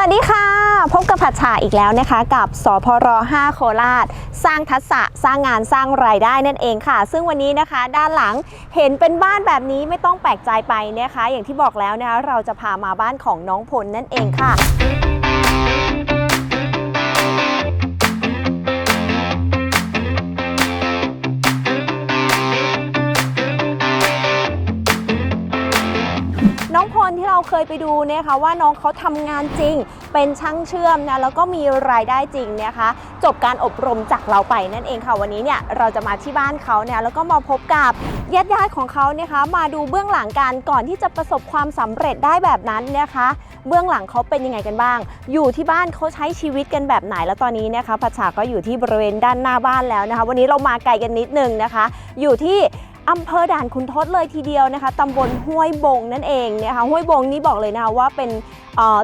วัสดีค่ะ พบกับผัดฉาอีกแล้วนะคะ กับสพร 5 โคราช สร้างทักษะสร้างงานสร้างรายได้นั่นเองค่ะ ซึ่งวันนี้นะคะ ด้านหลังเห็นเป็นบ้านแบบนี้ไม่ต้องแปลกใจไปนะคะ อย่างที่บอกแล้วนะคะเราจะพามาบ้านของน้องพลนั่นเองค่ะ น้องพลที่เราเคยไปดูเนี่ยค่ะว่าน้องเขาทำงานจริง เป็นช่างเชื่อมนะแล้วก็มีรายได้จริงนะคะ จบการอบรมจากเราไปนั่นเองค่ะวันนี้เนี่ยเราจะมาที่บ้านเขาเนี่ยแล้วก็มาพบกับญาติญาติๆของเขาเนี่ยคะมาดูเบื้องหลังการก่อนที่จะประสบความสำเร็จได้แบบนั้นนะคะ เบื้องหลังเขาเป็นยังไงกันบ้าง อยู่ที่บ้านเขาใช้ชีวิตกันแบบไหนแล้วตอนนี้นะคะพัชาก็อยู่ที่บริเวณด้านหน้าบ้านแล้วนะคะ วันนี้เรามาไกลกันนิดนึงนะคะ อยู่ที่ อำเภอด่านคุณทศเลยทีเดียวนะคะตำบลห้วยบงนั่นเองนะคะห้วยบงนี่บอกเลยนะคะว่าเป็น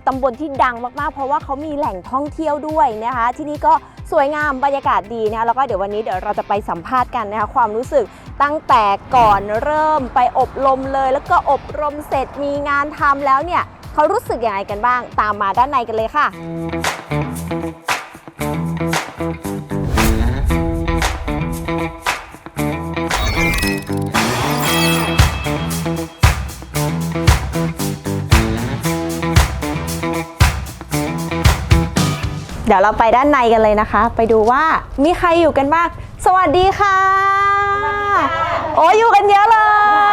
ตำบลที่ดังมากๆ เพราะว่าเขามีแหล่งท่องเที่ยวด้วยนะคะ ที่นี่ก็สวยงามบรรยากาศดีนะคะแล้วก็เดี๋ยววันนี้เดี๋ยวเราจะไปสัมภาษณ์กันนะคะความรู้สึกตั้งแต่ก่อนเริ่มไปอบรมเลย แล้วก็อบรมเสร็จมีงานทำแล้วเนี่ยเขารู้สึกยังไงกันบ้าง ตามมาด้านในกันเลยค่ะ ดี๋ยวเราไปด้านในกันเลยนะคะ ไปดูว่ามีใครอยู่กันบ้าง สวัสดีค่ะ โอ้ยอยู่กันเยอะเล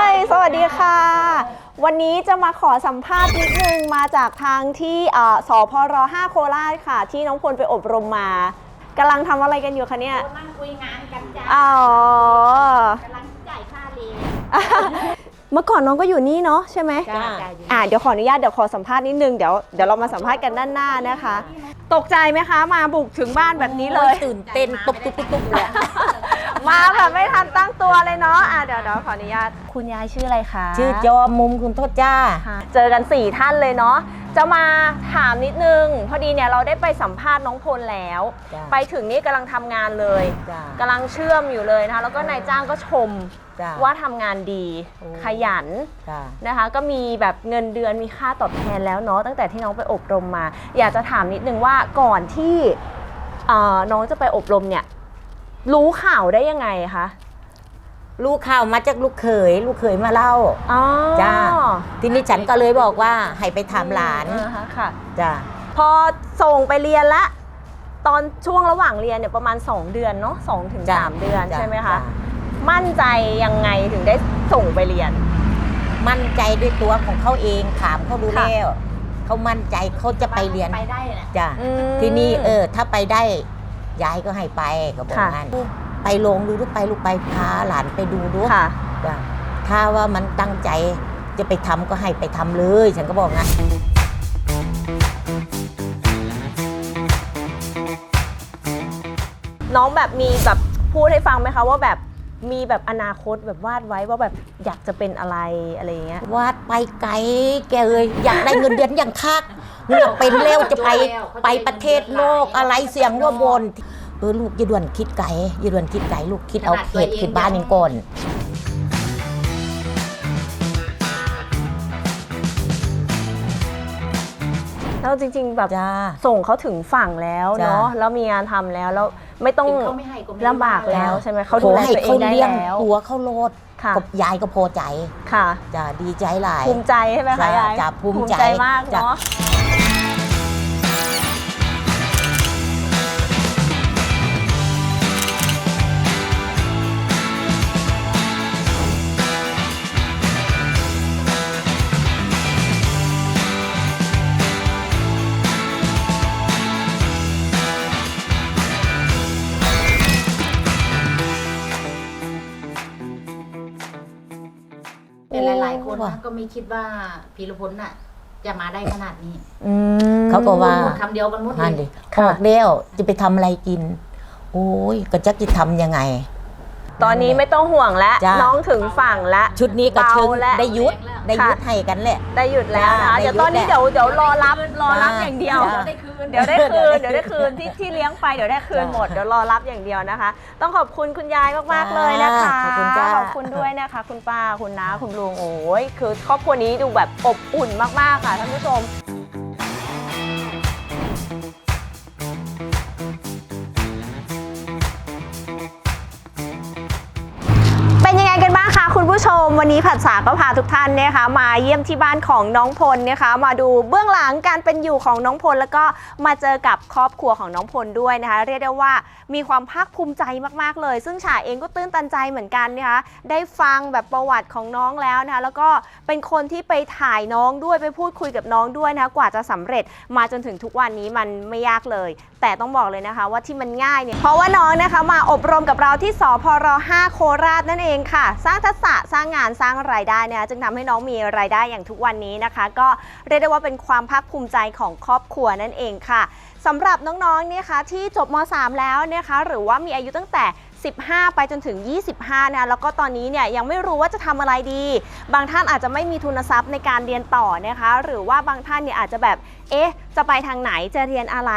ย สวัสดีค่ะ วันนี้จะมาขอสัมภาษณ์นิดนึงมาจากทางที่เอ่อสพร5โคราชค่ะ ที่น้องพลไปอบรมมากำลังทำอะไรกันอยู่คะเนี่ยนั่งคุยงานกันจ้าอ๋อกำลังจ่ายค่าเรียนเมื่อก่อนน้องก็อยู่นี่เนาะใช่ไหมจ้าอ่าเดี๋ยวขออนุญาตเดี๋ยวขอสัมภาษณ์นิดนึงเดี๋ยวเดี๋ยวเรามาสัมภาษณ์กันด้านหน้านะคะ ตกใจไหมคะ มาบุกถึงบ้านแบบนี้เลย ตื่นเต้นตุ๊บตุ๊บตุ๊บตุ๊บเลยมาแบบไม่ทันตั้งตัวเลยเนาะอะเดี๋ยวเดี๋ยวขออนุญาตคุณยายชื่ออะไรคะ ชื่อจอมมุมคุณโทษจ้าค่ะเจอกัน 4 ท่านเลยเนาะ จะมาถามนิดนึง พอดีเนี่ยเราได้ไปสัมภาษณ์น้องพลแล้ว จ้ะ ไปถึงนี่กำลังทำงานเลยจ้ากำลังเชื่อมอยู่เลยนะคะ แล้วก็นายจ้างก็ชมจ้าว่าทำงานดี โอ้ ขยันจ้านะคะ ก็มีแบบเงินเดือนมีค่าตอบแทนแล้วเนาะตั้งแต่ที่น้องไปอบรมมา อยากจะถามนิดนึงว่าก่อนที่เอ่อน้องจะไปอบรมเนี่ยรู้ข่าวได้ยังไงคะ ลูกข่าวมาจากลูกเขย ลูกเขยมาเล่าอ๋อจ้าทีนี้ฉันก็เลยบอกว่าให้ไปถามหลานอ่ฮะค่ะจ้าพอส่งไปเรียนละ ตอนช่วงระหว่างเรียนเนี่ยประมาณ 2 เดือนเนาะสองถึงจ้ะสามเดือนจ้ะใช่ไหมคะจ้ะมั่นใจยังไงถึงได้ส่งไปเรียน มั่นใจด้วยตัวของเขาเองถามเขาดูค่ะแล้วเขามั่นใจเขาจะไปเรียนไปได้แหละจ้าอืมทีนี้เออ ถ้าไปได้ยายก็ให้ไปก็บอกค่ะงั้น ไปลงดูลูกไปลูกไปพาหลานไปดูดูค่ะจ้ะถ้าว่ามันตั้งใจจะไปทำก็ให้ไปทำเลย ฉันก็บอกงั้นน้องแบบมีแบบพูดให้ฟังไหมคะว่าแบบมีแบบอนาคตแบบวาดไว้ว่าแบบอยากจะเป็นอะไรอะไรอย่างเงี้ยวาดไปไกลแกเอ้ยอยากได้เงินเดือนอย่างคักเมื่อเป็นเร็วจะไปไปประเทศโลกอะไรเสียงว่าบนเออลูกอย่าด่วนคิดไกลอย่าด่วนคิดไกลลูกคิดเอาเขตคิดบ้านเองก่อนแล้วจริง ๆ แบบจ้า ส่งเขาถึงฝั่งแล้วจ้ะเนาะแล้วมีงานทำแล้วแล้วไม่ต้องถึงเขาไม่ให้ก็ไม่ลำบากแล้วจ้ะใช่ไหมเขาขดูอแลให้ตัวเอเขางได้เลี้ยงแล้ว ตัวเขาโลดค่ะ กับยายก็พอใจค่ะ จ้าดีใจหลายภูมิใจใช่ไหมคะจ้ะยายจ้ะภูมิใจมากจ้ะ เนาะ ลายๆคนนะก็ไม่คิดว่าพีรพลน่ะ จะมาได้ขนาดนี้อืมเขาก็ว่าพูดคำเดียวกันหมดเลนั่นยดิค่ะออกแล้วจะไปทำอะไรกิน โอ้ยก็จะจะทำยังไง ตอนนี้ไม่ต้องห่วงแล้วจ้ะ น้องถึงฝั่งแล้ว ชุดนี้ก็เชิงเบาแล้วได้ยุดได้ยุดค่ะ ให้กันแหละ ได้หยุดแล้วนะคะจ้ะเดี๋ยวตอนนี้ได้หยุเดี๋ยวดเดี๋ยวรอรับรอรับจ้ะอย่างเดียว จ้ะ ได้คืน เดี๋ยวได้คืนเดี๋เดี๋ยยววได้ได้คืนที่ที่เลี้ยงไปเดี๋ยวได้คืนจ้ะหมดเดี๋ยวรอรับอย่างเดียวนะคะ ต้องขอบคุณคุณยายมากๆเลยนะคะ ขอบคุณจ้าข อบคุณด้วยนะคะ คุณป้าคุณน้าคุณลุงโอ้ยคือครอบครัวนี้ดูแบบอบอุ่นมากๆค่ะท่านผู้ชมู้ชมวันนี้ผัดสาก็พาทุกท่านเนยคะมาเยี่ยมที่บ้านของน้องพลนะคะ มาดูเบื้องหลังการเป็นอยู่ของน้องพล แล้วก็มาเจอกับครอบครัวของน้องพลด้วยนะคะ เรียกได้ว่ามีความภาคภูมิใจมากๆเลย ซึ่งฉาเองก็ตื้นตันใจเหมือนกันนะคะได้ฟังแบบประวัติของน้องแล้วนะคะแล้วก็เป็นคนที่ไปถ่ายน้องด้วยไปพูดคุยกับน้องด้วยนะคะกว่าจะสำเร็จมาจนถึงทุกวันนี้มันไม่ยากเลย แต่ต้องบอกเลยนะคะว่าที่มันง่ายเนี่ยเพราะว่าน้องนะคะมาอบรมกับเราที่สพร5โคราชนั่นเองค่ะ สร้างทักษะสร้างงานสร้างรายได้นะคะจึงทำให้น้องมีรายได้อย่างทุกวันนี้นะคะ ก็เรียกได้ว่าเป็นความภาคภูมิใจของครอบครัวนั่นเองค่ะสำหรับน้องๆเนี่ยคะที่จบม .3 แล้วนะคะหรือว่ามีอายุตั้งแต่ 15 ไปจนถึง 25นะแล้วก็ตอนนี้เนี่ยยังไม่รู้ว่าจะทำอะไรดี บางท่านอาจจะไม่มีทุนทรัพย์ในการเรียนต่อนะคะ หรือว่าบางท่านเนี่ยอาจจะแบบเอ๊ะ จะไปทางไหนจะเรียนอะไร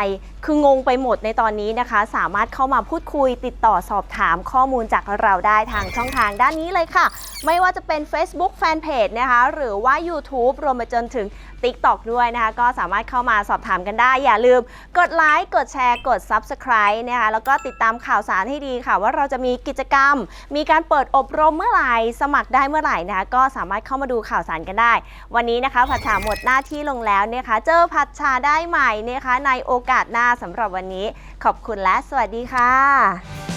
คืองงไปหมดในตอนนี้นะคะ สามารถเข้ามาพูดคุยติดต่อสอบถามข้อมูลจากเราได้ทางช่องทางด้านนี้เลยค่ะ ไม่ว่าจะเป็น Facebook Fanpage นะคะ หรือว่า YouTube รวมไปจนถึง TikTok ด้วยนะคะ ก็สามารถเข้ามาสอบถามกันได้ อย่าลืม กดไลค์กดแชร์กด Subscribe นะคะแล้วก็ติดตามข่าวสารให้ดีค่ะว่าเราจะมีกิจกรรม มีการเปิดอบรมเมื่อไหร่สมัครได้เมื่อไหร่นะคะก็สามารถเข้ามาดูข่าวสารกันได้ วันนี้นะคะผัดชาหมดหน้าที่ลงแล้วนะคะ เจอผัดชาได้ใหม่นะคะในโอกาสหน้าสำหรับวันนี้ ขอบคุณและสวัสดีค่ะ